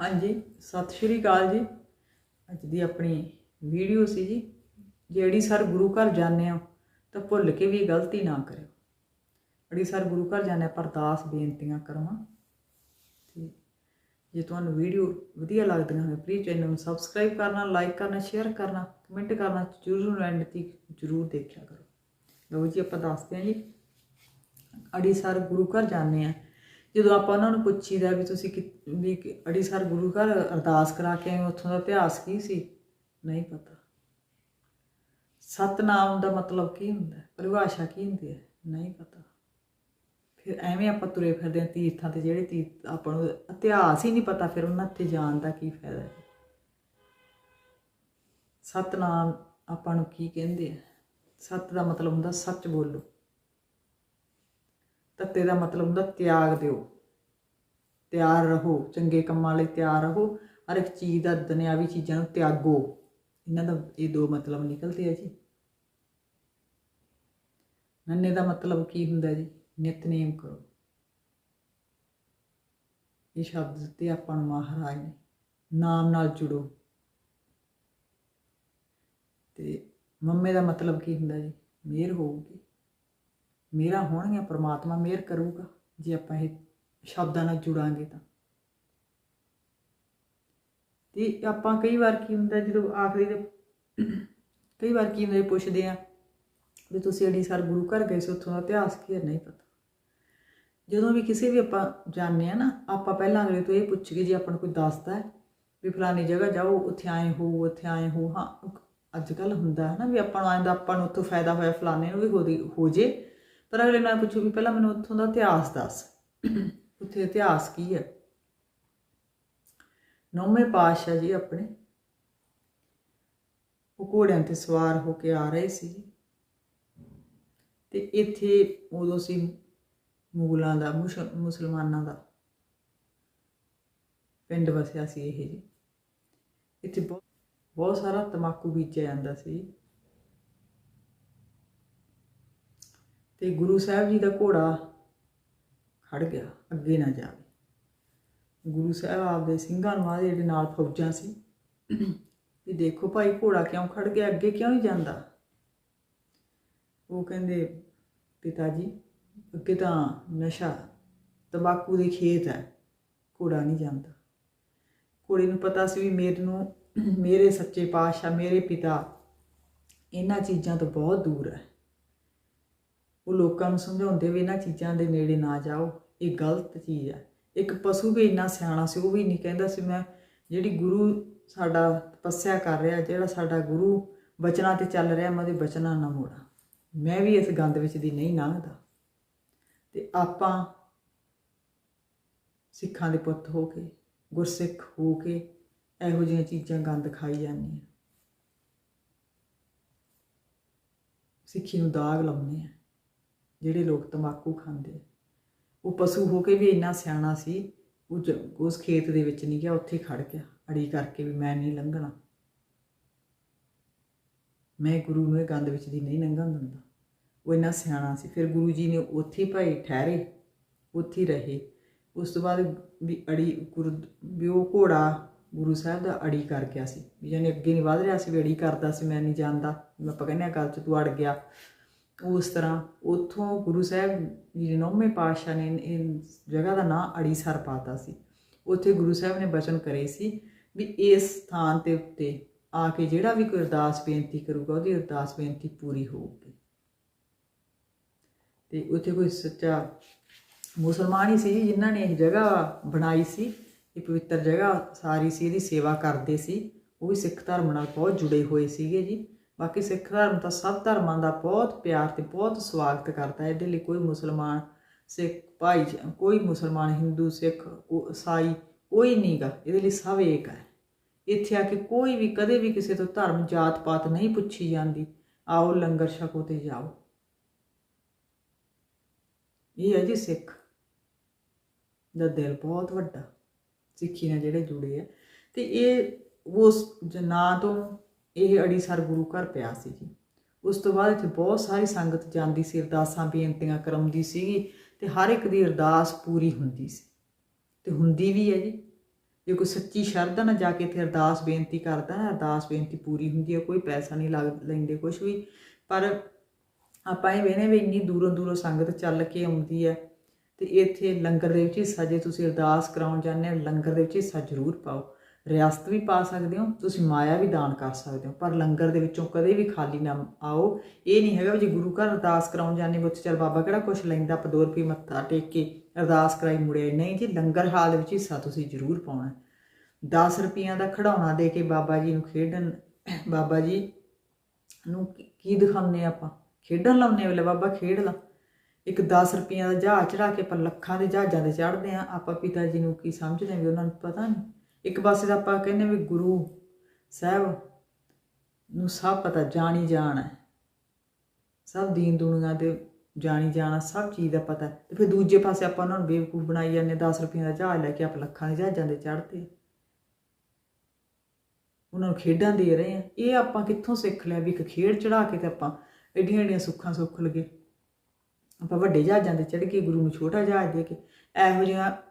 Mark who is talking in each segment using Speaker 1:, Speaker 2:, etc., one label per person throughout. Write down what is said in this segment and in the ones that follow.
Speaker 1: ਹਾਂਜੀ, ਸਤਿ ਸ਼੍ਰੀ ਅਕਾਲ ਜੀ। ਅੱਜ ਦੀ ਆਪਣੀ ਵੀਡੀਓ ਸੀ ਜੀ, ਜਿਹੜੀ ਸਰ ਗੁਰੂ ਘਰ ਜਾਂਦੇ ਆ ਤਾਂ ਭੁੱਲ ਕੇ ਵੀ ਗਲਤੀ ਨਾ ਕਰਿਓ। ਜਿਹੜੀ ਸਰ ਗੁਰੂ ਘਰ ਜਾਂਦੇ ਆਪਾਂ ਅਰਦਾਸ ਬੇਨਤੀਆਂ ਕਰਵਾ। ਤੇ ਜੇ ਤੁਹਾਨੂੰ ਵੀਡੀਓ ਵਧੀਆ ਲੱਗਦੀਆਂ ਹੋਵੇ ਪਲੀਜ਼ ਚੈਨਲ ਨੂੰ ਸਬਸਕ੍ਰਾਈਬ ਕਰਨਾ ਲਾਈਕ ਕਰਨਾ ਸ਼ੇਅਰ ਕਰਨਾ ਕਮੈਂਟ ਕਰਨਾ ਜ਼ਰੂਰ ਐਂਡ ਤੱਕ ਜ਼ਰੂਰ ਦੇਖਿਆ ਕਰੋ। ਲਓ ਜੀ, ਆਪਾਂ ਦੱਸਦੇ ਹਾਂ ਜੀ ਅੜੀਸਰ ਗੁਰੂ ਘਰ ਜਾਂਦੇ ਆ ਜਦੋਂ ਆਪਾਂ ਉਹਨਾਂ ਨੂੰ ਪੁੱਛੀਦਾ ਵੀ ਤੁਸੀਂ ਕਿ- ਵੀ ਕਿ- ਅੜੀਸਰ ਗੁਰੂ ਘਰ ਅਰਦਾਸ ਕਰਾ ਕੇ ਆਏ ਉੱਥੋਂ ਦਾ ਇਤਿਹਾਸ ਕੀ ਸੀ? ਨਹੀਂ ਪਤਾ। ਸਤਨਾਮ ਦਾ ਮਤਲਬ ਕੀ ਹੁੰਦਾ? ਪਰਿਭਾਸ਼ਾ ਕੀ ਹੁੰਦੀ ਹੈ? ਨਹੀਂ ਪਤਾ। ਫਿਰ ਐਵੇਂ ਆਪਾਂ ਤੁਰੇ ਫਿਰਦੇ ਹਾਂ ਤੀਰਥਾਂ ਤੇ, ਜਿਹੜੇ ਤੀਰਥ ਆਪਾਂ ਨੂੰ ਇਤਿਹਾਸ ਹੀ ਨਹੀਂ ਪਤਾ, ਫਿਰ ਉਹਨਾਂ ਤੇ ਜਾਣ ਦਾ ਕੀ ਫਾਇਦਾ ਹੈ? ਸਤਨਾਮ ਆਪਾਂ ਨੂੰ ਕੀ ਕਹਿੰਦੇ ਆ? ਸਤ ਦਾ ਮਤਲਬ ਹੁੰਦਾ ਸੱਚ ਬੋਲੋ। ਤੱਤੇ ਦਾ ਮਤਲਬ ਹੁੰਦਾ ਤਿਆਗ ਦਿਓ। ਤਿਆਰ ਰਹੋ, ਚੰਗੇ ਕੰਮਾਂ ਲਈ ਤਿਆਰ ਰਹੋ, ਹਰ ਇੱਕ ਚੀਜ਼ ਦਾ ਦੁਨਿਆਵੀ ਚੀਜ਼ਾਂ ਨੂੰ ਤਿਆਗੋ। ਇਹਨਾਂ ਦਾ ਇਹ ਦੋ ਮਤਲਬ ਨਿਕਲਦੇ ਆ ਜੀ। ਨੰਨੇ ਦਾ ਮਤਲਬ ਕੀ ਹੁੰਦਾ ਜੀ? ਨਿਤਨੇਮ ਕਰੋ। ਇਹ ਸ਼ਬਦ ਦਿੱਤੇ ਆਪਾਂ ਨੂੰ ਮਹਾਰਾਜ ਨੇ। ਨਾਮ ਨਾਲ ਜੁੜੋ। ਤੇ ਮੰਮੇ ਦਾ ਮਤਲਬ ਕੀ ਹੁੰਦਾ ਜੀ? ਮਿਹਰ ਹੋਊਗੀ। ਮੇਰਾ ਹੋਣਗੀਆਂ ਪ੍ਰਮਾਤਮਾ, ਮਿਹਰ ਕਰੂਗਾ, ਜੇ ਆਪਾਂ ਇਹ ਸ਼ਬਦਾਂ ਨਾਲ ਜੁੜਾਂਗੇ ਤਾਂ। ਤੇ ਆਪਾਂ ਕਈ ਵਾਰ ਕੀ ਹੁੰਦਾ, ਜਦੋਂ ਆਖਰੀ ਦੇ ਕਈ ਵਾਰ ਕੀ ਹੁੰਦਾ ਪੁੱਛਦੇ ਆ ਵੀ ਤੁਸੀਂ ਅੜੀਸਰ ਗੁਰੂ ਘਰ ਗਏ ਸੀ, ਉੱਥੋਂ ਦਾ ਇਤਿਹਾਸ ਕੀ ਹੈ ਨਹੀਂ ਪਤਾ। ਜਦੋਂ ਵੀ ਕਿਸੇ ਵੀ ਆਪਾਂ ਜਾਂਦੇ ਆ ਨਾ, ਆਪਾਂ ਪਹਿਲਾਂ ਅਗਲੇ ਤੋਂ ਇਹ ਪੁੱਛ ਕੇ ਜੇ ਆਪਾਂ ਨੂੰ ਕੋਈ ਦੱਸਦਾ ਹੈ ਵੀ ਫਲਾਣੀ ਜਗ੍ਹਾ ਜਾਓ, ਉੱਥੇ ਆਏ ਹੋ, ਉੱਥੇ ਆਏ ਹੋ, ਹਾਂ, ਅੱਜ ਕੱਲ ਹੁੰਦਾ ਹੈ ਨਾ ਵੀ ਆਪਾਂ ਨੂੰ ਆਂਦਾ ਆਪਾਂ ਨੂੰ ਉੱਥੋਂ ਫਾਇਦਾ ਹੋਇਆ ਫਲਾਣੇ ਨੂੰ ਵੀ ਹੋ ਦੀ- ਹੋ ਜੇ। ਪਰ ਅਗਲੇ ਨਾਲ ਪੁੱਛੋ ਵੀ ਪਹਿਲਾਂ ਮੈਨੂੰ ਉੱਥੋਂ ਦਾ ਇਤਿਹਾਸ ਦੱਸ। ਉੱਥੇ ਇਤਿਹਾਸ ਕੀ ਹੈ? ਨੌਵੇਂ ਪਾਤਸ਼ਾਹ ਜੀ ਆਪਣੇ ਉਹ ਘੋੜਿਆਂ ਤੇ ਸਵਾਰ ਹੋ ਕੇ ਆ ਰਹੇ ਸੀ। ਜੀ। ਤੇ ਇੱਥੇ ਉਦੋਂ ਸੀ ਮੁਗਲਾਂ ਦਾ, ਮੁਸ਼- ਮੁਸਲਮਾਨਾਂ ਦਾ ਪਿੰਡ ਵਸਿਆ ਸੀ ਇਹ ਜੀ। ਇੱਥੇ ਬਹੁਤ ਬਹੁਤ ਸਾਰਾ ਤਮਾਕੂ ਬੀਜਿਆ ਜਾਂਦਾ ਸੀ। ਤੇ ਗੁਰੂ ਸਾਹਿਬ ਜੀ ਦਾ ਘੋੜਾ ਖੜ ਗਿਆ, ਅੱਗੇ ਨਾ ਜਾਵੇ। ਗੁਰੂ ਸਾਹਿਬ ਆਪਦੇ ਸਿੰਘਾਂ ਨੂੰ ਆਦੇ ਜਿਹੜੇ ਨਾਲ ਫੌਜਾਂ ਸੀ, ਵੀ ਦੇਖੋ ਭਾਈ ਘੋੜਾ ਕਿਉਂ ਖੜ ਗਿਆ, ਅੱਗੇ ਕਿਉਂ ਨਹੀਂ ਜਾਂਦਾ? ਉਹ ਕਹਿੰਦੇ, ਪਿਤਾ ਜੀ, ਅੱਗੇ ਤਾਂ ਨਸ਼ਾ, ਤੰਬਾਕੂ ਦੇ ਖੇਤ ਹੈ, ਘੋੜਾ ਨਹੀਂ ਜਾਂਦਾ। ਘੋੜੇ ਨੂੰ ਪਤਾ ਸੀ ਵੀ ਮੇਰੇ ਨੂੰ, ਮੇਰੇ ਸੱਚੇ ਪਾਤਸ਼ਾਹ, ਮੇਰੇ ਪਿਤਾ, ਇਹਨਾਂ ਚੀਜ਼ਾਂ ਤੋਂ ਬਹੁਤ ਦੂਰ ਹੈ। ਉਹ ਲੋਕਾਂ ਨੂੰ ਸਮਝਾਉਂਦੇ ਵੀ ਇਹਨਾਂ ਚੀਜ਼ਾਂ ਦੇ ਨੇੜੇ ਨਾ ਜਾਓ। ਇਹ ਗਲਤ ਚੀਜ਼ ਹੈ ਇੱਕ ਪਸ਼ੂ ਵੀ ਇੰਨਾ ਸਿਆਣਾ ਸੀ, ਉਹ ਵੀ ਨਹੀਂ ਕਹਿੰਦਾ ਸੀ, ਮੈਂ ਜਿਹੜੀ ਗੁਰੂ ਸਾਡਾ ਤਪੱਸਿਆ ਕਰ ਰਿਹਾ, ਜਿਹੜਾ ਸਾਡਾ ਗੁਰੂ ਬਚਨਾਂ ਤੇ ਚੱਲ ਰਿਹਾ, ਮੈਂ ਉਹਦੇ ਬਚਨਾਂ ਨਾ ਮੋੜਾਂ। ਮੈਂ ਵੀ ਇਸ ਗੰਦ ਵਿੱਚ ਦੀ ਨਹੀਂ ਲੰਘਦਾ। ਤੇ ਆਪਾਂ ਸਿੱਖਾਂ ਦੇ ਪੁੱਤ ਹੋ ਕੇ, ਗੁਰਸਿੱਖ ਹੋ ਕੇ ਇਹੋ ਜਿਹੀਆਂ ਚੀਜ਼ਾਂ ਗੰਦ ਖਾਈ ਜਾਂਦੀਆਂ ਸਿੱਖੀ ਨੂੰ ਦਾਗ ਲਾਉਂਦੇ ਆ। ਜਿਹੜੇ ਲੋਕ ਤੰਬਾਕੂ ਖਾਂਦੇ ਉਹ ਪਸ਼ੂ ਹੋ ਕੇ ਵੀ ਇੰਨਾ ਸਿਆਣਾ ਸੀ, ਉਹ ਜ- ਉਸ ਖੇਤ ਦੇ ਵਿੱਚ ਨਹੀਂ ਗਿਆ, ਉੱਥੇ ਖੜ ਗਿਆ, ਅੜੀ ਕਰਕੇ ਵੀ ਮੈਂ ਨਹੀਂ ਲੰਘਣਾ। ਮੈਂ ਗੁਰੂ ਨੂੰ ਇਹ ਗੰਦ ਵਿੱਚ ਦੀ ਨਹੀਂ ਲੰਘਣ ਦਿੰਦਾ। ਉਹ ਇੰਨਾ ਸਿਆਣਾ ਸੀ। ਫਿਰ ਗੁਰੂ ਜੀ ਨੇ ਉੱਥੇ ਭਾਈ ਠਹਿਰੇ, ਉੱਥੇ ਰਹੇ। ਉਸ ਤੋਂ ਬਾਅਦ ਵੀ ਅੜੀ ਗੁਰੂ, ਵੀ ਉਹ ਘੋੜਾ ਗੁਰੂ ਸਾਹਿਬ ਦਾ ਅੜੀ ਕਰ ਗਿਆ ਸੀ। ਵੀ ਜਾਨੀ ਅੱਗੇ ਨਹੀਂ ਵਧ ਰਿਹਾ ਸੀ, ਵੀ ਅੜੀ ਕਰਦਾ ਸੀ, ਮੈਂ ਨਹੀਂ ਜਾਣਦਾ। ਮੈਂ ਆਪਾਂ ਕਹਿੰਦੇ ਹਾਂ ਗੱਲ 'ਚ ਤੂੰ ਅੜ ਗਿਆ। ਉਸ ਤਰ੍ਹਾਂ ਉੱਥੋਂ ਗੁਰੂ ਸਾਹਿਬ ਜੀ ਨੇ ਨੌਵੇਂ ਪਾਤਸ਼ਾਹ ਨੇ ਇਹ ਜਗ੍ਹਾ ਦਾ ਨਾਂ ਅੜੀਸਰ ਪਾਤਾ ਸੀ। ਉੱਥੇ ਗੁਰੂ ਸਾਹਿਬ ਨੇ ਬਚਨ ਕਰੇ ਸੀ ਵੀ ਇਸ ਸਥਾਨ ਤੇ ਉੱਤੇ ਆ ਕੇ ਜਿਹੜਾ ਵੀ ਕੋਈ ਅਰਦਾਸ ਬੇਨਤੀ ਕਰੂਗਾ, ਉਹਦੀ ਅਰਦਾਸ ਬੇਨਤੀ ਪੂਰੀ ਹੋਊਗੀ। ਤੇ ਉੱਥੇ ਕੋਈ ਸੱਚਾ ਮੁਸਲਮਾਨ ਹੀ ਸੀ ਜੀ ਜਿਨ੍ਹਾਂ ਨੇ ਇਹ ਜਗ੍ਹਾ ਬਣਾਈ ਸੀ, ਇਹ ਪਵਿੱਤਰ ਜਗ੍ਹਾ ਸਾਰੀ ਸੀ, ਇਹਦੀ ਸੇਵਾ ਕਰਦੇ ਸੀ। ਉਹ ਵੀ ਸਿੱਖ ਧਰਮ ਨਾਲ ਬਹੁਤ ਜੁੜੇ ਹੋਏ ਸੀਗੇ ਜੀ। ਬਾਕੀ ਸਿੱਖ ਧਰਮ ਤਾਂ ਸਭ ਧਰਮਾਂ ਦਾ ਬਹੁਤ ਪਿਆਰ ਤੇ ਬਹੁਤ ਸਵਾਗਤ ਕਰਦਾ ਹੈ ਇਹਦੇ ਲਈ ਕੋਈ ਮੁਸਲਮਾਨ ਸਿੱਖ ਭਾਈ ਕੋਈ ਮੁਸਲਮਾਨ ਹਿੰਦੂ ਸਿੱਖ ਈਸਾਈ ਕੋਈ ਨਹੀਂਗਾ ਇਹਦੇ ਲਈ ਸਭ ਏਕ ਹੈ ਇੱਥੇ ਆ ਕੇ ਕੋਈ ਵੀ ਕਦੇ ਵੀ ਕਿਸੇ ਤੋਂ ਧਰਮ ਜਾਤ ਪਾਤ ਨਹੀਂ ਪੁੱਛੀ ਜਾਂਦੀ ਆਓ ਲੰਗਰ ਛਕੋ ਤੇ ਜਾਓ ਇਹ ਹੈ ਜੀ ਸਿੱਖ ਦਾ ਦਿਲ ਬਹੁਤ ਵੱਡਾ ਸਿੱਖੀ ਨਾਲ ਜਿਹੜੇ ਜੁੜੇ ਆ ਤੇ ਇਹ ਉਸ ਨਾਂ ਤੋਂ ਇਹ ਅੜੀਸਰ ਗੁਰੂ ਘਰ ਪਿਆ ਸੀ ਜੀ। ਉਸ ਤੋਂ ਬਾਅਦ ਇੱਥੇ ਬਹੁਤ ਸਾਰੀ ਸੰਗਤ ਜਾਂਦੀ ਸੀ, ਅਰਦਾਸਾਂ, ਬੇਨਤੀਆਂ ਕਰਾਉਂਦੀ ਸੀਗੀ ਤੇ ਹਰ ਇੱਕ ਦੀ ਅਰਦਾਸ ਪੂਰੀ ਹੁੰਦੀ ਸੀ। ਤੇ ਹੁੰਦੀ ਵੀ ਹੈ ਜੀ। ਜੇ ਕੋਈ ਸੱਚੀ ਸ਼ਰਧਾ ਨਾਲ ਜਾ ਕੇ ਇੱਥੇ ਅਰਦਾਸ, ਬੇਨਤੀ ਕਰਦਾ ਹੈ, ਅਰਦਾਸ, ਬੇਨਤੀ ਪੂਰੀ ਹੁੰਦੀ ਹੈ, ਕੋਈ ਪੈਸਾ ਨਹੀਂ ਲੱਗ ਲੈਂਦੇ ਕੁਝ ਵੀ। ਪਰ ਆਪਾਂ ਇਹ ਵੇਨੇ ਵੀ ਇੰਨੀ ਦੂਰੋਂ ਦੂਰੋਂ ਸੰਗਤ ਚੱਲ ਕੇ ਆਉਂਦੀ ਹੈ ਤੇ ਇੱਥੇ ਲੰਗਰ ਦੇ ਵਿੱਚ ਹਿੱਸਾ ਜੇ ਤੁਸੀਂ ਅਰਦਾਸ ਕਰਾਉਣ ਜਾਂਦੇ ਹੋ, ਲੰਗਰ ਦੇ ਵਿੱਚ ਹਿੱਸਾ ਜ਼ਰੂਰ ਪਾਓ। ਰਿਆਸਤ ਵੀ ਪਾ ਸਕਦੇ ਹੋ, ਤੁਸੀਂ ਮਾਇਆ ਵੀ ਦਾਨ ਕਰ ਸਕਦੇ ਹੋ, ਪਰ ਲੰਗਰ ਦੇ ਵਿੱਚੋਂ ਕਦੇ ਵੀ ਖਾਲੀ ਨਾ ਆਓ। ਇਹ ਨਹੀਂ ਹੈਗਾ ਵੀ ਜੇ ਗੁਰੂ ਘਰ ਅਰਦਾਸ ਕਰਾਉਣ ਜਾਂਦੇ ਵਿੱਚ ਚਲ ਬਾਬਾ ਕਿਹੜਾ ਕੁਛ ਲੈਂਦਾ, ਆਪਾਂ 2 ਰੁਪਏ ਮੱਥਾ ਟੇਕ ਕੇ ਅਰਦਾਸ ਕਰਾਈ ਮੁੜਿਆ ਨਹੀਂ। ਜੀ ਲੰਗਰ ਹਾਲ ਵਿੱਚ ਹਿੱਸਾ ਤੁਸੀਂ ਜ਼ਰੂਰ ਪਾਉਣਾ ਹੈ। 10 ਰੁਪਈਆਂ ਦਾ ਖਿਡੌਣਾ ਦੇ ਕੇ ਬਾਬਾ ਜੀ ਨੂੰ ਖੇਡਣ, ਬਾਬਾ ਜੀ ਨੂੰ ਕੀ- ਕੀ ਦਿਖਾਉਂਦੇ ਆਪਾਂ? ਖੇਡਣ ਲਾਉਂਦੇ ਵੇਲੇ, ਬਾਬਾ ਖੇਡ ਲਾ। ਇੱਕ 10 ਰੁਪਈਆ ਦਾ ਜਹਾਜ਼ ਚੜਾ ਕੇ ਆਪਾਂ ਲੱਖਾਂ ਦੇ ਜਹਾਜ਼ਾਂ ਤੇ ਚੜ੍ਹਦੇ ਆ ਆਪਾਂ ਪਿਤਾ ਜੀ ਨੂੰ ਕੀ ਸਮਝਦੇ ਵੀ ਉਹਨਾਂ ਨੂੰ ਪਤਾ ਨਹੀਂ। ਇੱਕ ਪਾਸੇ ਤਾਂ ਆਪਾਂ ਕਹਿੰਦੇ ਵੀ ਗੁਰੂ ਸਾਹਿਬ ਨੂੰ ਸਭ ਪਤਾ ਜਾਣੀ ਜਾਣ ਹੈ। ਸਭ ਦੀਨ ਦੁਨੀਆ ਦੇ ਜਾਣੀ ਜਾਣਾ ਸਭ ਚੀਜ਼ ਦਾ ਪਤਾ ਤੇ ਫਿਰ ਦੂਜੇ ਪਾਸੇ ਆਪਾਂ ਉਹਨਾਂ ਨੂੰ ਬੇਵਕੂਫ ਬਣਾਈ ਜਾਂਦੇ 10 ਰੁਪਏ ਦਾ ਜਹਾਜ਼ ਲੈ ਕੇ ਆਪ ਲੱਖਾਂ ਦੇ ਜਹਾਜ਼ਾਂ ਤੇ ਚੜ੍ਹਦੇ ਉਹਨਾਂ ਨੂੰ ਖੇਡਾਂ ਦੇ ਰਹੇ ਆ। ਇਹ ਆਪਾਂ ਕਿੱਥੋਂ ਸਿੱਖ ਲਿਆ ਵੀ ਇੱਕ ਖੇਡ ਚੜਾ ਕੇ ਤੇ ਆਪਾਂ ਐਡੀਆਂ ਐਡੀਆਂ ਸੁੱਖਾਂ ਸੁੱਖ ਲਗੇ ਆਪਾਂ ਵੱਡੇ ਜਹਾਜ਼ਾਂ ਤੇ ਚੜ੍ਹ ਕੇ ਗੁਰੂ ਨੂੰ ਛੋਟਾ ਜਹਾਜ਼ ਦੇ ਕੇ ਇਹੋ ਜਿਹਾ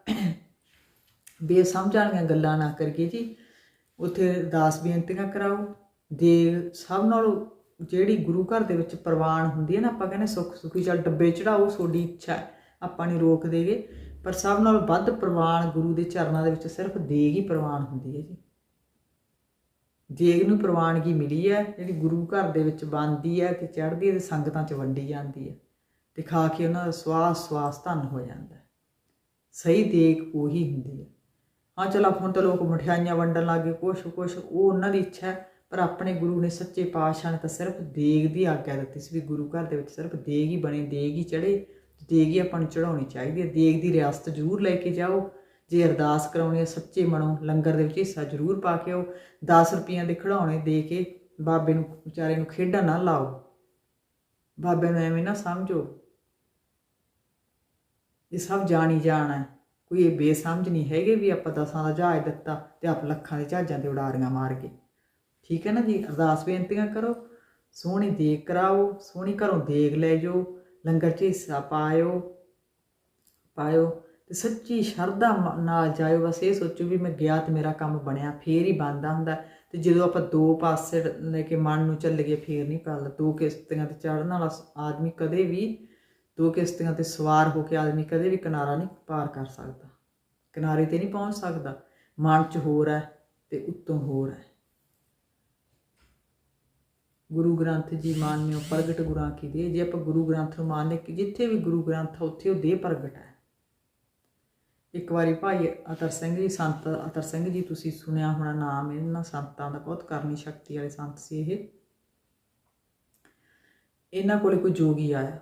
Speaker 1: ਬੇਸਮਝ ਵਾਲੀਆਂ ਗੱਲਾਂ ਨਾ ਕਰੀਏ ਜੀ। ਉੱਥੇ ਅਰਦਾਸ ਬੇਨਤੀਆਂ ਕਰਾਓ। ਦੇ ਸਭ ਨਾਲੋਂ ਜਿਹੜੀ ਗੁਰੂ ਘਰ ਦੇ ਵਿੱਚ ਪ੍ਰਵਾਨ ਹੁੰਦੀ ਹੈ ਨਾ, ਆਪਾਂ ਕਹਿੰਦੇ ਸੁੱਖ ਸੁਖੀ ਚੱਲ ਡੱਬੇ ਚੜਾਓ, ਤੁਹਾਡੀ ਇੱਛਾ ਆਪਾਂ ਨਹੀਂ ਰੋਕ ਦੇਗੇ। ਪਰ ਸਭ ਨਾਲੋਂ ਵੱਧ ਪ੍ਰਵਾਨ ਗੁਰੂ ਦੇ ਚਰਨਾਂ ਦੇ ਵਿੱਚ ਸਿਰਫ ਦੇਗ ਹੀ ਪ੍ਰਵਾਨ ਹੁੰਦੀ ਹੈ ਜੀ। ਦੇਗ ਨੂੰ ਪ੍ਰਵਾਨਗੀ ਮਿਲੀ ਹੈ, ਜਿਹੜੀ ਗੁਰੂ ਘਰ ਦੇ ਵਿੱਚ ਬਣਦੀ ਹੈ ਤੇ ਚੜ੍ਹਦੀ ਹੈ ਤੇ ਸੰਗਤਾਂ 'ਚ ਵੰਡੀ ਜਾਂਦੀ ਹੈ। ਤੇ ਖਾ ਕੇ ਉਹਨਾਂ ਦਾ ਸਵਾਸ ਸਵਾਸ ਧੰਨ ਹੋ ਜਾਂਦਾ ਸਹੀ ਦੇਗ ਉਹੀ ਹੁੰਦੀ ਹੈ। ਹਾਂ ਚਲੋ ਹੁਣ ਤਾਂ ਲੋਕ ਮਠਿਆਈਆਂ ਵੰਡਣ ਲੱਗੇ ਕੁਛ ਕੁਛ, ਉਹ ਉਹਨਾਂ ਦੀ ਇੱਛਾ ਹੈ, ਪਰ ਆਪਣੇ ਗੁਰੂ ਨੇ ਸੱਚੇ ਪਾਤਸ਼ਾਹ ਨੇ ਤਾਂ ਸਿਰਫ ਦੇਗ ਦੀ ਆਗਿਆ ਦਿੱਤੀ ਸੀ ਵੀ ਗੁਰੂ ਘਰ ਦੇ ਵਿੱਚ ਸਿਰਫ ਦੇਗ ਹੀ ਬਣੇ, ਦੇਗ ਹੀ ਚੜੇ ਦੇਗ ਹੀ ਆਪਾਂ ਨੂੰ ਚੜਾਉਣੀ ਚਾਹੀਦੀ ਹੈ, ਦੇਗ ਦੀ ਰਿਆਸਤ ਜ਼ਰੂਰ ਲੈ ਕੇ ਜਾਓ, ਜੇ ਅਰਦਾਸ ਕਰਾਉਣੀ ਹੈ ਸੱਚੇ ਮਨੋਂ ਲੰਗਰ ਦੇ ਵਿੱਚ ਹਿੱਸਾ ਜ਼ਰੂਰ ਪਾ ਕੇ ਆਓ 10 ਰੁਪਈਆਂ ਦੇ ਖਿਡੌਣੇ ਦੇ ਕੇ ਬਾਬੇ ਨੂੰ, ਵਿਚਾਰੇ ਨੂੰ ਖੇਡਾਂ ਨਾ ਲਾਓ, ਬਾਬੇ ਨੂੰ ਐਵੇਂ ਨਾ ਸਮਝੋ, ਇਹ ਸਭ ਜਾਣੀ ਜਾਣਾ ਹੈ। ਕੋਈ ਇਹ ਬੇਸਮਝ ਨਹੀਂ ਹੈਗੇ ਵੀ ਆਪਾਂ ਦਸਾਂ ਦਾ ਜਹਾਜ਼ ਦਿੱਤਾ ਤੇ ਆਪ ਲੱਖਾਂ ਦੇ ਜਹਾਜ਼ਾਂ ਤੇ ਉਡਾਰੀਆਂ ਮਾਰ ਗਏ ਠੀਕ ਹੈ ਨਾ ਜੀ? ਅਰਦਾਸ ਬੇਨਤੀਆਂ ਕਰੋ, ਸੋਹਣੀ ਦੇਗ ਕਰਾਓ, ਸੋਹਣੀ ਘਰੋਂ ਦੇਗ ਲੈ ਜਾਓ ਲੰਗਰ 'ਚ ਹਿੱਸਾ ਪਾਇਓ ਪਾਇਓ ਤੇ ਸੱਚੀ ਸ਼ਰਧਾ ਨਾਲ ਜਾਇਓ। ਬਸ ਇਹ ਸੋਚੋ ਵੀ ਮੈਂ ਗਿਆ ਤੇ ਮੇਰਾ ਕੰਮ ਬਣਿਆ, ਫੇਰ ਹੀ ਬਣਦਾ ਹੁੰਦਾ। ਤੇ ਜਦੋਂ ਆਪਾਂ ਦੋ ਪਾਸੇ ਲੈ ਕੇ ਮਨ ਨੂੰ ਚੱਲ ਗਏ, ਫੇਰ ਨਹੀਂ ਪੱਲ ਦੋ ਕਿਸ਼ਤੀਆਂ ਤੇ ਚੜਨ ਵਾਲਾ ਆਦਮੀ ਕਦੇ ਵੀ ਦੋ ਕਿਸ਼ਤੀਆਂ ਤੇ ਸਵਾਰ ਹੋ ਕੇ ਆਦਮੀ ਕਦੇ ਵੀ ਕਿਨਾਰਾ ਨਹੀਂ ਪਾਰ ਕਰ ਸਕਦਾ। ਕਿਨਾਰੇ ਤੇ ਨਹੀਂ ਪਹੁੰਚ ਸਕਦਾ। ਮਨ 'ਚ ਹੋਰ ਹੈ ਤੇ ਉੱਤੋਂ ਹੋਰ ਹੈ। ਗੁਰੂ ਗ੍ਰੰਥ ਜੀ ਮਾਨਿਓ ਪ੍ਰਗਟ ਗੁਰਾਂ ਕੀ ਦੇ। ਜੇ ਆਪਾਂ ਗੁਰੂ ਗ੍ਰੰਥ ਨੂੰ ਮੰਨਦੇ ਕਿ ਜਿੱਥੇ ਵੀ ਗੁਰੂ ਗ੍ਰੰਥ ਉੱਥੇ ਉਹ ਦੇ ਪ੍ਰਗਟ ਹੈ। ਇੱਕ ਵਾਰੀ ਭਾਈ ਅਤਰ ਸਿੰਘ ਜੀ, ਸੰਤ ਅਤਰ ਸਿੰਘ ਜੀ, ਤੁਸੀਂ ਸੁਣਿਆ ਹੋਣਾ ਨਾਮ ਇਹਨਾਂ ਸੰਤਾਂ ਦਾ। ਬਹੁਤ ਕਰਨੀ ਸ਼ਕਤੀ ਵਾਲੇ ਸੰਤ ਸੀ ਇਹ। ਇਹਨਾਂ ਕੋਲੇ ਕੋਈ ਜੋਗੀ ਆਇਆ।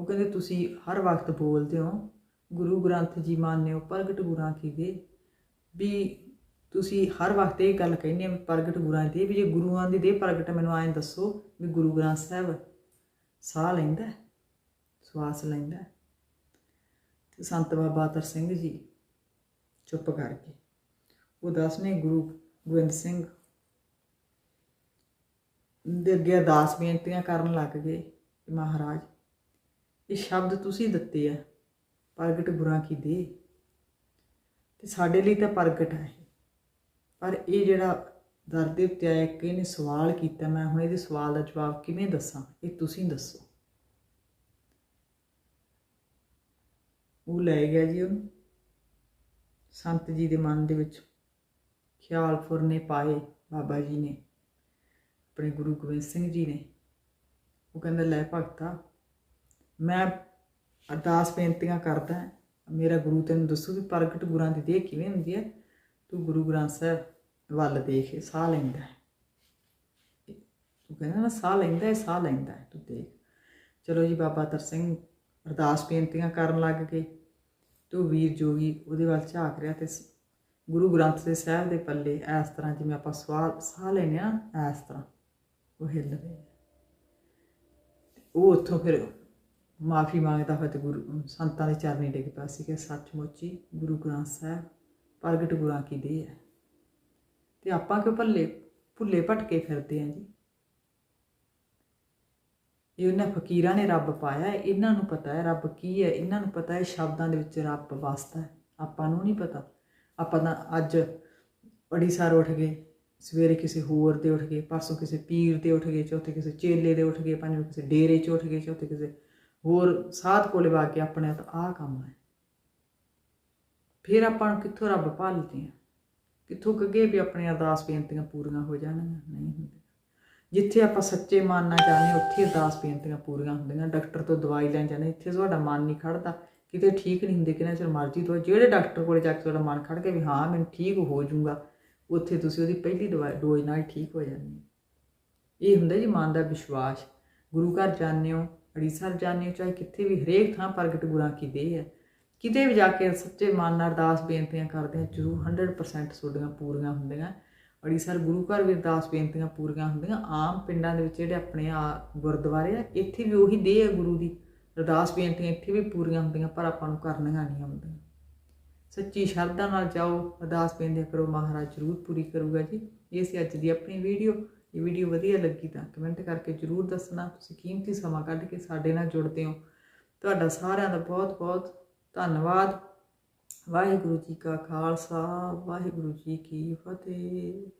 Speaker 1: ਉਹ ਕਹਿੰਦੇ, ਤੁਸੀਂ ਹਰ ਵਕਤ ਬੋਲਦੇ ਹੋ, ਗੁਰੂ ਗ੍ਰੰਥ ਜੀ ਮਾਨਿਓ, ਪ੍ਰਗਟ ਗੁਰਾਂ ਕੀ ਦੇ ਵੀ ਤੁਸੀਂ ਹਰ ਵਕਤ ਇਹ ਗੱਲ ਕਹਿੰਦੇ ਹੋ ਪ੍ਰਗਟ ਗੁਰਾਂ ਦੀ, ਵੀ ਜੇ ਗੁਰੂਆਂ ਦੀ ਦੇ ਪ੍ਰਗਟ, ਮੈਨੂੰ ਐਂ ਦੱਸੋ ਵੀ ਗੁਰੂ ਗ੍ਰੰਥ ਸਾਹਿਬ ਸਾਹ ਲੈਂਦਾ ਸਵਾਸ ਲੈਂਦਾ ਹੈ। ਤੇ ਸੰਤ ਬਾਬਾ ਅਤਰ ਸਿੰਘ ਜੀ ਚੁੱਪ ਕਰਕੇ ਗਏ ਉਹ ਦਸਵੇਂ ਗੁਰੂ ਗੋਬਿੰਦ ਸਿੰਘ ਦੇ ਅੱਗੇ ਅਰਦਾਸ ਬੇਨਤੀਆਂ ਕਰਨ ਲੱਗ ਗਏ ਮਹਾਰਾਜ ਇਹ ਸ਼ਬਦ ਤੁਸੀਂ ਦਿੱਤੇ ਆ, ਪ੍ਰਗਟ ਗੁਰਾਂ ਕੀ ਦੇ ਤੇ ਸਾਡੇ ਲਈ ਤਾਂ ਪ੍ਰਗਟ ਹੈ ਪਰ ਇਹ ਜਿਹੜਾ ਦਰ ਦੇ ਉੱਤੇ ਆਇਆ ਕਿ ਇਹਨੇ ਸਵਾਲ ਕੀਤਾ, ਮੈਂ ਹੁਣ ਇਹਦੇ ਸਵਾਲ ਦਾ ਜਵਾਬ ਕਿਵੇਂ ਦੱਸਾਂ, ਇਹ ਤੁਸੀਂ ਦੱਸੋ। ਉਹ ਲੈ ਗਿਆ ਜੀ ਉਹਨੂੰ। ਸੰਤ ਜੀ ਦੇ ਮਨ ਦੇ ਵਿੱਚ ਖਿਆਲ ਫੁਰਨੇ ਪਾਏ ਬਾਬਾ ਜੀ ਨੇ, ਆਪਣੇ ਗੁਰੂ ਗੋਬਿੰਦ ਸਿੰਘ ਜੀ ਨੇ। ਉਹ ਕਹਿੰਦਾ, ਲੈ ਭਗਤਾ ਮੈਂ ਅਰਦਾਸ ਬੇਨਤੀਆਂ ਕਰਦਾ ਮੇਰਾ ਗੁਰੂ ਤੈਨੂੰ ਦੱਸੂ ਵੀ ਪ੍ਰਗਟ ਗੁਰਾਂ ਦੀ ਦੇਖ ਕਿਵੇਂ ਹੁੰਦੀ ਹੈ। ਤੂੰ ਗੁਰੂ ਗ੍ਰੰਥ ਸਾਹਿਬ ਵੱਲ ਦੇਖ ਸਾਹ ਲੈਂਦਾ ਹੈ। ਤੂੰ ਕਹਿੰਦਾ ਨਾ, ਸਾਹ ਲੈਂਦਾ ਹੈ, ਸਾਹ ਲੈਂਦਾ ਹੈ, ਤੂੰ ਦੇਖ। ਚਲੋ ਜੀ, ਬਾਬਾ ਤਰ ਸਿੰਘ ਅਰਦਾਸ ਬੇਨਤੀਆਂ ਕਰਨ ਲੱਗ ਗਏ। ਤੂੰ ਵੀਰ ਜੋਗੀ ਉਹਦੇ ਵੱਲ ਝਾਕ ਰਿਹਾ ਤੇ ਗੁਰੂ ਗ੍ਰੰਥ ਦੇ ਸਾਹਿਬ ਦੇ ਪੱਲੇ ਇਸ ਤਰ੍ਹਾਂ ਜਿਵੇਂ ਆਪਾਂ ਸਵਾਲ, ਸਾਹ ਲੈਨੇ ਆ ਇਸ ਤਰ੍ਹਾਂ ਉਹ ਹਿੱਲ ਰਹੇ ਉਹ ਉੱਥੋਂ ਫਿਰ ਮਾਫੀ ਮੰਗਦਾ ਹੋਇਆ ਤੇ ਗੁਰੂ, ਸੰਤਾਂ ਦੇ ਚਰਨੀ ਡਿੱਗ ਪਿਆ ਸੀ ਕਿ ਸੱਚਮੁੱਚ ਹੀ ਗੁਰੂ ਗ੍ਰੰਥ ਸਾਹਿਬ ਪ੍ਰਗਟ ਗੁਰਾਂ ਕੀ ਦੇਹ ਹੈ। ਤੇ ਆਪਾਂ ਕਿਉਂ ਭੱਲੇ, ਭੁੱਲੇ ਭਟਕੇ ਫਿਰਦੇ ਆਂ ਜੀ? ਇਹ ਉਹਨਾਂ ਫਕੀਰਾਂ ਨੇ ਰੱਬ ਪਾਇਆ, ਇਹਨਾਂ ਨੂੰ ਪਤਾ ਹੈ ਰੱਬ ਕੀ ਹੈ, ਇਹਨਾਂ ਨੂੰ ਪਤਾ ਹੈ ਸ਼ਬਦਾਂ ਦੇ ਵਿੱਚ ਰੱਬ ਵਸਦਾ ਹੈ। ਆਪਾਂ ਨੂੰ ਨਹੀਂ ਪਤਾ। ਆਪਾਂ ਤਾਂ ਅੱਜ ਅੜੀਸਰ ਉੱਠ ਗਏ, ਸਵੇਰੇ ਕਿਸੇ ਹੋਰ ਦੇ ਉੱਠ ਗਏ, ਪਰਸੋਂ ਕਿਸੇ ਪੀਰ ਦੇ ਉੱਠ ਗਏ, ਚੌਥੇ ਕਿਸੇ ਚੇਲੇ ਦੇ ਉੱਠ ਗਏ, ਪੰਜਵੇਂ ਕਿਸੇ ਡੇਰੇ 'ਚ ਉੱਠ ਗਏ, ਚੌਥੇ ਕਿਸੇ ਹੋਰ ਸਾਧ ਕੋਲੇ ਵਾ ਕੇ ਆਪਣੇ ਤਾਂ ਆਹ ਕੰਮ ਹੈ। ਫਿਰ ਆਪਾਂ ਨੂੰ ਕਿੱਥੋਂ ਰੱਬ ਭਾਲਦੇ ਆ ਕਿੱਥੋਂ ਕਗੇ ਵੀ ਆਪਣੇ ਅਰਦਾਸ ਬੇਨਤੀਆਂ ਪੂਰੀਆਂ ਹੋ ਜਾਣਗੀਆਂ? ਨਹੀਂ ਹੁੰਦੀਆਂ। ਜਿੱਥੇ ਆਪਾਂ ਸੱਚੇ ਮਨ ਨਾਲ ਚਾਹੁੰਦੇ ਉੱਥੇ ਅਰਦਾਸ ਬੇਨਤੀਆਂ ਪੂਰੀਆਂ ਹੁੰਦੀਆਂ। ਡਾਕਟਰ ਤੋਂ ਦਵਾਈ ਲੈਣ ਜਾਂਦੇ ਇੱਥੇ ਤੁਹਾਡਾ ਮਨ ਨਹੀਂ ਖੜਦਾ। ਕਿਤੇ ਠੀਕ ਨਹੀਂ ਹੁੰਦੇ, ਕਿੰਨਾ ਚਿਰ ਮਰਜ਼ੀ ਤੋਂ ਜਿਹੜੇ ਡਾਕਟਰ ਕੋਲੇ ਜਾ ਕੇ ਤੁਹਾਡਾ ਮਨ ਖੜ ਗਿਆ ਵੀ ਹਾਂ, ਮੈਨੂੰ ਠੀਕ ਹੋ ਜਾਊਗਾ, ਉੱਥੇ ਤੁਸੀਂ ਉਹਦੀ ਪਹਿਲੀ ਦਵਾਈ, ਡੋਜ਼ ਨਾਲ ਹੀ ਠੀਕ ਹੋ ਜਾਂਦੇ ਇਹ ਹੁੰਦਾ ਜੀ ਮਨ ਦਾ ਵਿਸ਼ਵਾਸ। ਗੁਰੂ ਘਰ ਜਾਂਦੇ ਹੋ ਅੜੀਸਰ ਜਾਂਦੇ ਹੋ ਚਾਹੇ ਕਿੱਥੇ ਵੀ ਹਰੇਕ ਥਾਂ ਪ੍ਰਗਟ ਗੁਰਾਂ ਕੀ ਦੇਹ ਹੈ। ਕਿਤੇ ਵੀ ਜਾ ਕੇ ਸੱਚੇ ਮਨ ਨਾਲ ਅਰਦਾਸ ਬੇਨਤੀਆਂ ਕਰਦੇ ਆ ਜ਼ਰੂਰ 100% ਤੁਹਾਡੀਆਂ ਪੂਰੀਆਂ ਹੁੰਦੀਆਂ। ਅੜੀਸਰ ਗੁਰੂ ਘਰ ਵੀ ਅਰਦਾਸ ਬੇਨਤੀਆਂ ਪੂਰੀਆਂ ਹੁੰਦੀਆਂ। ਆਮ ਪਿੰਡਾਂ ਦੇ ਵਿੱਚ ਜਿਹੜੇ ਆਪਣੇ ਆ ਗੁਰਦੁਆਰੇ ਆ, ਇੱਥੇ ਵੀ ਉਹੀ ਦੇਹ ਹੈ ਗੁਰੂ ਦੀ। ਅਰਦਾਸ ਬੇਨਤੀਆਂ ਇੱਥੇ ਵੀ ਪੂਰੀਆਂ ਹੁੰਦੀਆਂ, ਪਰ ਆਪਾਂ ਨੂੰ ਕਰਨੀਆਂ ਨਹੀਂ ਆਉਂਦੀਆਂ। ਸੱਚੀ ਸ਼ਰਧਾ ਨਾਲ ਜਾਓ, ਅਰਦਾਸ ਬੇਨਤੀਆਂ ਕਰੋ, ਮਹਾਰਾਜ ਜ਼ਰੂਰ ਪੂਰੀ ਕਰੂਗਾ ਜੀ। ਇਹ ਸੀ ਅੱਜ ਦੀ ਆਪਣੀ ਵੀਡੀਓ ਇਹ ਵੀਡੀਓ ਵਧੀਆ ਲੱਗੀ ਤਾਂ ਕਮੈਂਟ ਕਰਕੇ ਜ਼ਰੂਰ ਦੱਸਣਾ। ਤੁਸੀਂ ਕੀਮਤੀ ਸਮਾਂ ਕੱਢ ਕੇ ਸਾਡੇ ਨਾਲ ਜੁੜਦੇ ਹੋ। ਤੁਹਾਡਾ ਸਾਰਿਆਂ ਦਾ ਬਹੁਤ ਬਹੁਤ ਧੰਨਵਾਦ। ਵਾਹਿਗੁਰੂ ਜੀ ਕਾ ਖਾਲਸਾ, ਵਾਹਿਗੁਰੂ ਜੀ ਕੀ ਫਤਿਹ।